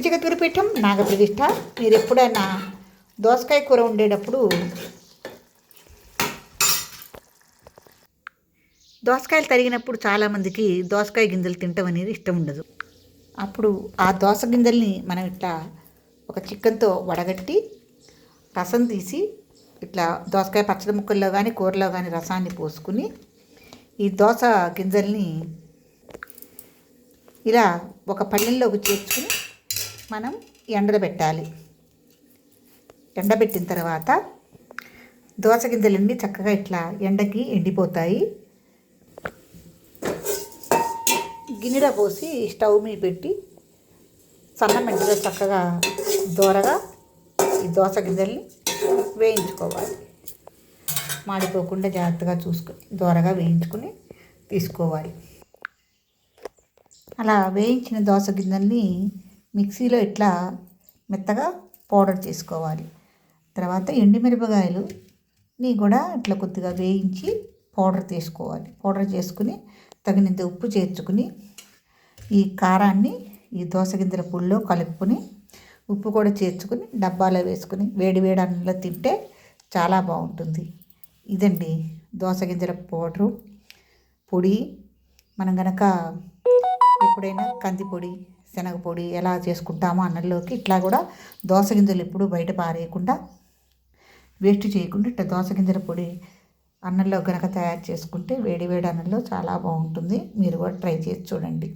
ఇంటి జగద్గురుపీఠం నాగప్రతిష్ట మీరు ఎప్పుడైనా దోసకాయ కూర వండేటప్పుడు దోసకాయలు తరిగినప్పుడు చాలామందికి దోసకాయ గింజలు తింటం అనేది ఇష్టం ఉండదు. అప్పుడు ఆ దోస గింజల్ని మనం ఇట్లా ఒక చికెన్తో వడగట్టి రసం తీసి ఇట్లా దోసకాయ పచ్చడి ముక్కల్లో కానీ కూరలో కానీ రసాన్ని పోసుకుని ఈ దోస గింజల్ని ఇలా ఒక పళ్ళెల్లోకి చేర్చుకుని మనం ఎండబెట్టాలి ఎండబెట్టిన తర్వాత దోస గింజలన్నీ చక్కగా ఇట్లా ఎండకి ఎండిపోతాయి. గిన్నెలో పోసి స్టవ్ మీద పెట్టి సన్న చక్కగా దోరగా ఈ దోస గింజల్ని వేయించుకోవాలి. మాడిపోకుండా జాగ్రత్తగా చూసుకొని దోరగా వేయించుకుని తీసుకోవాలి. అలా వేయించిన దోస గింజల్ని మిక్సీలో ఇట్లా మెత్తగా పౌడర్ చేసుకోవాలి. తర్వాత ఎండుమిరపకాయలుని కూడా ఇట్లా కొద్దిగా వేయించి పౌడర్ తీసుకోవాలి. పౌడర్ చేసుకుని తగినంత ఉప్పు చేర్చుకుని ఈ కారాన్ని ఈ దోస గింజల పుల్లో కలుపుకొని ఉప్పు కూడా చేర్చుకుని డబ్బాలో వేసుకుని వేడి వేడి అన్నంలో తింటే చాలా బాగుంటుంది. ఇదండి దోస గింజల పౌడరు. పొడి మనం గనక ఎప్పుడైనా కందిపొడి శనగపొడి ఎలా చేసుకుంటామో అన్నంలోకి ఇట్లా కూడా దోస గింజలు ఎప్పుడు బయట పారేయకుండా వేస్ట్ చేయకుండా ఇట్లా దోస గింజల పొడి అన్నంలో కనుక తయారు చేసుకుంటే వేడి వేడి అన్నంలో చాలా బాగుంటుంది. మీరు కూడా ట్రై చేసి చూడండి.